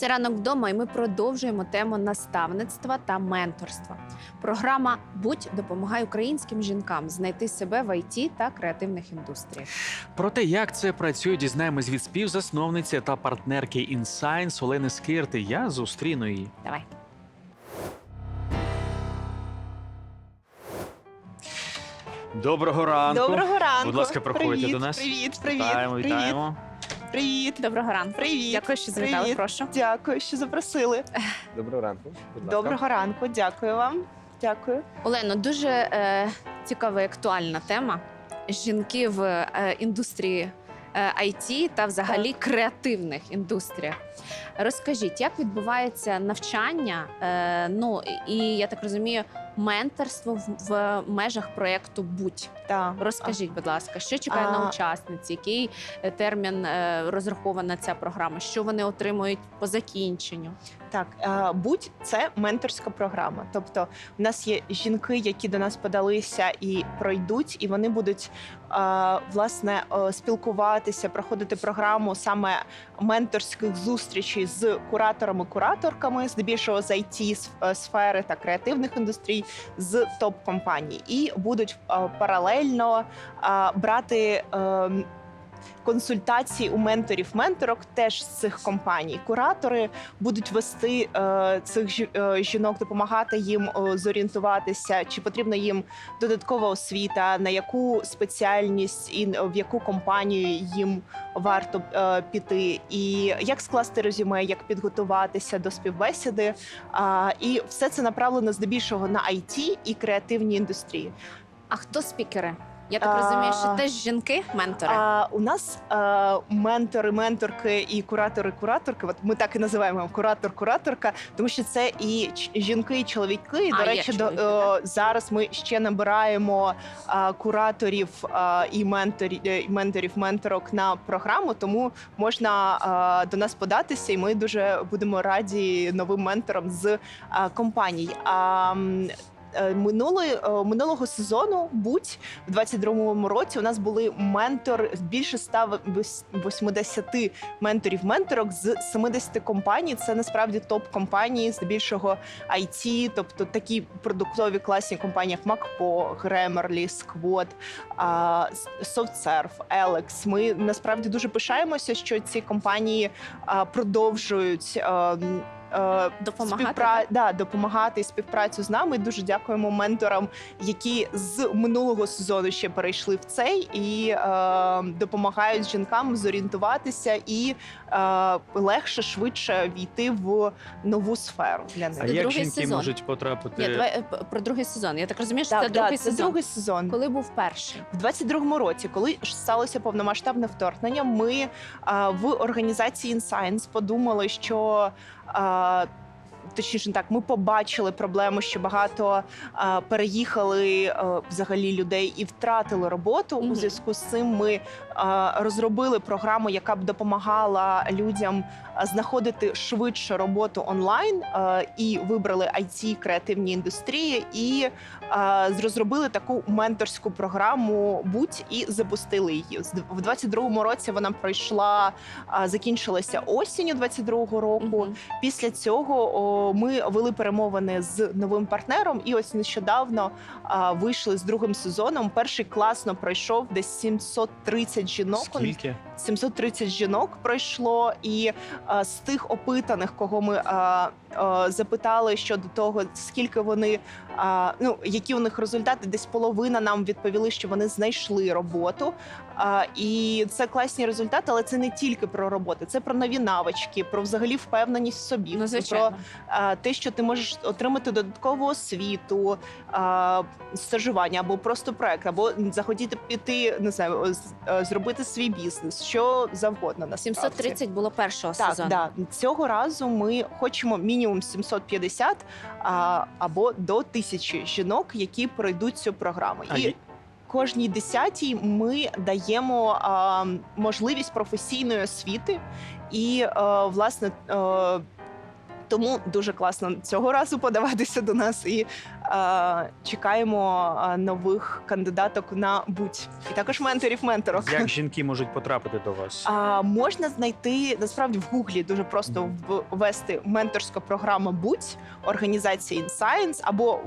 Це ранок вдома, і ми продовжуємо тему наставництва та менторства. Програма Будь допомагає українським жінкам знайти себе в ІТ та креативних індустріях. Про те, як це працює, дізнаємось від співзасновниці та партнерки InScience Олени Скирти. Я зустріну її. Давай. Доброго ранку. Доброго ранку. Будь ласка, проходьте привіт, до нас. Привіт, привіт, Вітаємо, привіт, вітаємо. Привіт, Доброго ранку. привіт. Дякую, що завітали. Привіт. Прошу. Дякую, що запросили. Доброго ранку. Будь ласка. Доброго ранку, дякую вам. Дякую. Олено, дуже е, цікава і актуальна тема. Жінки в е, індустрії е, IT та взагалі креативних індустріях. Розкажіть, як відбувається навчання? Е, ну і я так розумію, менторство в, в межах проєкту Будь. Так. Розкажіть, будь ласка, що чекає на учасниць, учасниці? Який е, термін е, розрахована ця програма? Що вони отримують по закінченню? Так, е, будь це менторська програма. Тобто, у нас є жінки, які до нас подалися і пройдуть, і вони будуть власне е, спілкуватися, проходити програму саме менторських зустрічей з кураторами-кураторками, здебільшого з it сфери та креативних індустрій з топ-компаній, і будуть е, паралельно е, брати. Е, Консультації у менторів-менторок теж з цих компаній. Куратори будуть вести е, цих е, жінок, допомагати їм е, зорієнтуватися, чи потрібна їм додаткова освіта, на яку спеціальність і в яку компанію їм варто е, піти, і як скласти резюме, як підготуватися до співбесіди. А, і все це направлено здебільшого на IT і креативні індустрії. А хто спікери? Я так розумію, що теж жінки ментори. А, у нас а, ментори, менторки і куратори, кураторки. От ми так і називаємо куратор, кураторка, тому що це і жінки, і чоловіки. І, А, до речі, до чоловіки, е, зараз ми ще набираємо а, кураторів а, і менторів, і менторів, менторок на програму. Тому можна а, до нас податися, і ми дуже будемо раді новим менторам з а, компаній. А, е, Минулої е, минулого сезону будь в 22-му році у нас були ментор більше 180 менторів менторок з 70 компаній. Це насправді топ компанії, здебільшого IT, тобто такі продуктові класні компанії, як MacPo, Grammarly, а, SoftServe, Alex. Ми насправді дуже пишаємося, що ці компанії продовжують. Е, Допомагати, співпра... да, допомагати і співпрацю з нами. Дуже дякуємо менторам, які з минулого сезону ще перейшли в цей і е, допомагають жінкам зорієнтуватися і е, легше, швидше війти в нову сферу для них. А Це як другий жінки сезон. можуть потрапити? Ні, давай е, про другий сезон. Я так розумію, що Так, це другий це сезон. другий сезон. Коли був перший? В 22-му році, коли ж сталося повномасштабне вторгнення, ми а, в організації InScience подумали, що а, Точніше, так, ми побачили проблему, що багато а, переїхали а, взагалі людей і втратили роботу. Мгм. У зв'язку з цим ми а, розробили програму, яка б допомагала людям знаходити швидше роботу онлайн, а, і вибрали it креативні індустрії, і а, розробили таку менторську програму будь і запустили її. В 22-му році вона пройшла, а, закінчилася осінню 22-го року. Мгм. Після цього о, ми вели перемовини з новим партнером, і ось нещодавно а, вийшли з другим сезоном. Перший класно пройшов десь 730 жінок. Скільки? 730 жінок пройшло, і а, з тих опитаних, кого ми запитали щодо того, скільки вони ну які у них результати, десь половина нам відповіли, що вони знайшли роботу. І це класні результати, але це не тільки про роботу, це про нові навички, про взагалі впевненість в собі, Ну, про те, що ти можеш отримати додаткову освіту, стажування або просто проект, або захотіти піти, не знаю, е, зробити свій бізнес, що завгодно. Насправді. 730 було першого Так, сезону. да. цього разу ми хочемо мінімум 750 а, або до тисячі жінок, які пройдуть цю програму. А І кожній десятій ми даємо а, можливість професійної освіти і а, власне. а, тому дуже класно цього разу подаватися до нас і е, чекаємо е, нових кандидаток на будь і також менторів менторок. Як жінки можуть потрапити до вас? А, можна знайти насправді в гуглі дуже просто ввести менторська програма будь організації InScience, або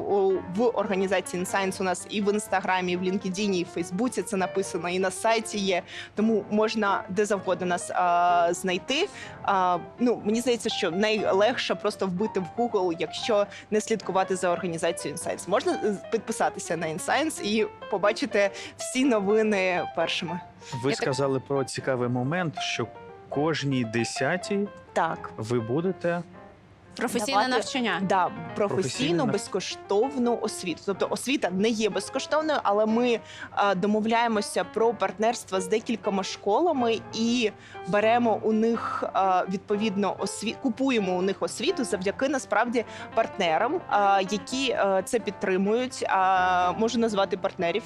в організації InScience у нас і в інстаграмі, і в LinkedIn, і в Фейсбуці це написано, і на сайті є. Тому можна де завгодно нас а, знайти. А, ну мені здається, що найлегше просто вбити в Google, якщо не слідкувати за організацією InScience. Можна е, підписатися на InScience і побачити всі новини першими. Ви я так- сказали про цікавий момент, що кожній десятій Так. ви будете Професійне Давати- навчання. Да, Професійну професійну безкоштовну освіту. Тобто освіта не є безкоштовною, але ми е, домовляємося про партнерство з декількома школами і беремо у них е, відповідно осві... купуємо у них освіту завдяки насправді партнерам, е, які е, це підтримують. Е, можу назвати партнерів.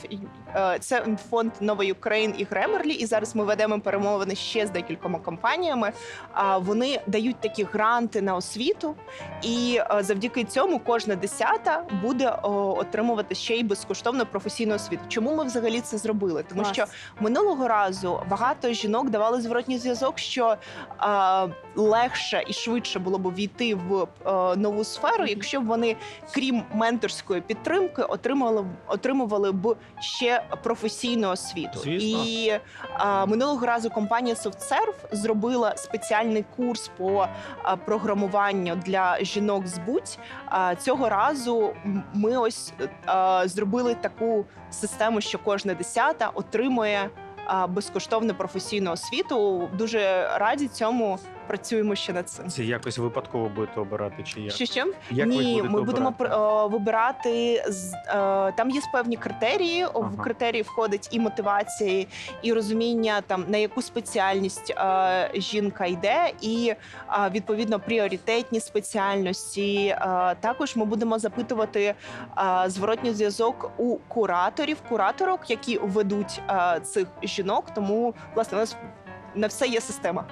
Це фонд Нова Україн і Гремерлі. І зараз ми ведемо перемовини ще з декількома компаніями. А вони дають такі гранти на освіту, і е, завдяки цьому кожна десята буде отримувати ще й безкоштовну професійну освіту. Чому ми взагалі це зробили? Тому Клас. що минулого разу багато жінок давали зворотній зв'язок, що легше і швидше було б війти в е, нову сферу, якщо б вони, крім менторської підтримки, отримали отримували б ще професійну освіту. Звісно. І е, минулого разу компанія SoftServe зробила спеціальний курс по е, програмуванню для жінок з будь. А цього разу ми ось е, зробили таку систему, що кожна десята отримує безкоштовну професійну освіту. Дуже раді цьому. Працюємо ще над цим. це якось випадково будете обирати, чи як? Що що? Як ви Ні, будете ми будемо обирати? е, вибирати з е, там є певні критерії. В Ага. критерії входить і мотивація, і розуміння там на яку спеціальність е, жінка йде, і е, відповідно пріоритетні спеціальності. Е, також ми будемо запитувати е, зворотній зв'язок у кураторів, кураторок, які ведуть е, цих жінок. Тому власне у нас на все є система.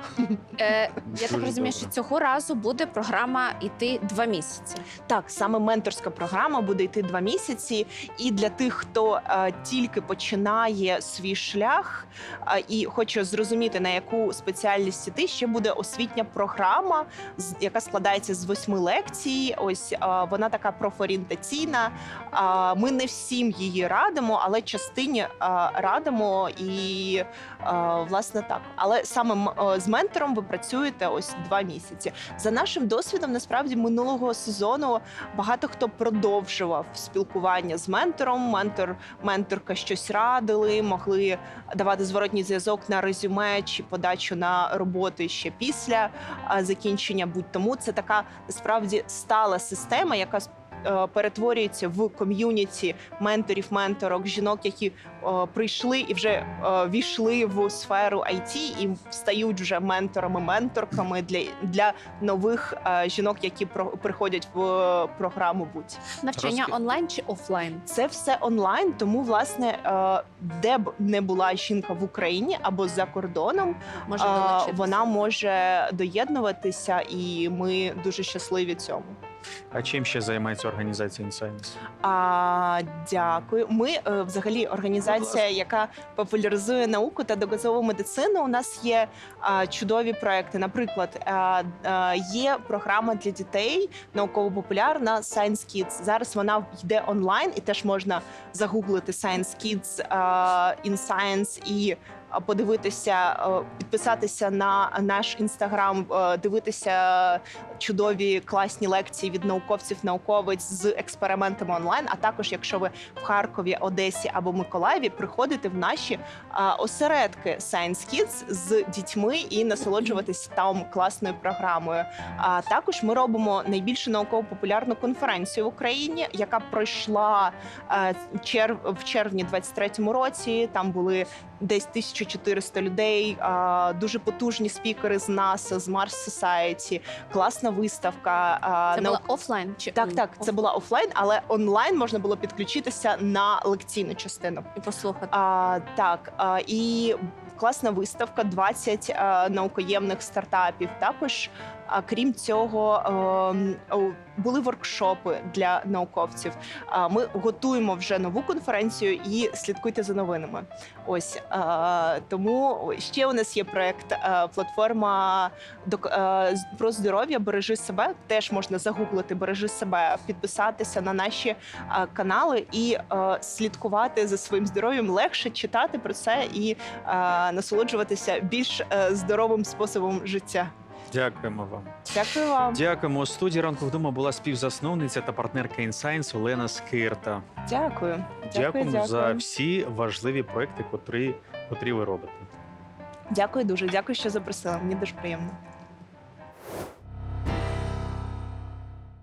Е, я так розумію, що цього разу буде програма йти два місяці. Так, саме менторська програма буде йти два місяці. І для тих, хто е, тільки починає свій шлях е, і хоче зрозуміти на яку спеціальність іти, ще буде освітня програма, з- яка складається з восьми лекцій. Ось е, вона така профорієнтаційна. Е, ми не всім її радимо, але частині е, радимо і е, власне так. Але саме е, з ментором ви працюєте ось два місяці. За нашим досвідом, насправді минулого сезону багато хто продовжував спілкування з ментором. Ментор, менторка щось радили, могли давати зворотній зв'язок на резюме чи подачу на роботу ще після закінчення. Будь тому це така насправді стала система, яка перетворюється в ком'юніті менторів, менторок, жінок, які е, прийшли і вже е, війшли в сферу IT і стають вже менторами, менторками для, для нових е, жінок, які про, приходять в е, програму. Будь Навчання онлайн чи офлайн? це все онлайн, тому власне е, де б не була жінка в Україні або за кордоном, Може е, вона може доєднуватися, і ми дуже щасливі цьому. А чим ще займається організація Insights? А, дякую. Ми е, взагалі організація, яка популяризує науку та доказову медицину. У нас є а, чудові проекти. Наприклад, а, а, є програма для дітей науково-популярна Science Kids. Зараз вона йде онлайн, і теж можна загуглити Science Kids а, in Science і. А, Подивитися, е, підписатися на наш інстаграм, е, дивитися чудові класні лекції від науковців, науковиць з експериментами онлайн. А також, якщо ви в Харкові, Одесі або Миколаєві, приходите в наші осередки Science Kids з дітьми і насолоджуватись там класною програмою. А також ми робимо найбільшу науково-популярну конференцію в Україні, яка пройшла е, в червні 23-му році. Там були десь 1400 людей, дуже потужні спікери з НАСА, з Mars Society, класна виставка. Це нау- була офлайн чи так, так, це була офлайн, але онлайн можна було підключитися на лекційну частину. і послухати. А, так, а, і класна виставка, 20 е, наукоємних стартапів. Також, а крім цього, ем, були воркшопи для науковців. Ми готуємо вже нову конференцію і слідкуйте за новинами. Ось тому ще у нас є проект е, платформа е, про здоров'я. Бережи себе. Теж можна загуглити бережи себе, підписатися на наші канали і е, слідкувати за своїм здоров'ям. Легше читати про це і насолоджуватися більш здоровим способом життя. Дякуємо вам. Дякую вам. Дякуємо. У студії ранку вдома була співзасновниця та партнерка InScience Олена Скирта. Дякую. Дякуємо дякую. за всі важливі проекти, котрі, котрі ви робите. Дякую дуже. Дякую, що запросила. Мені дуже приємно.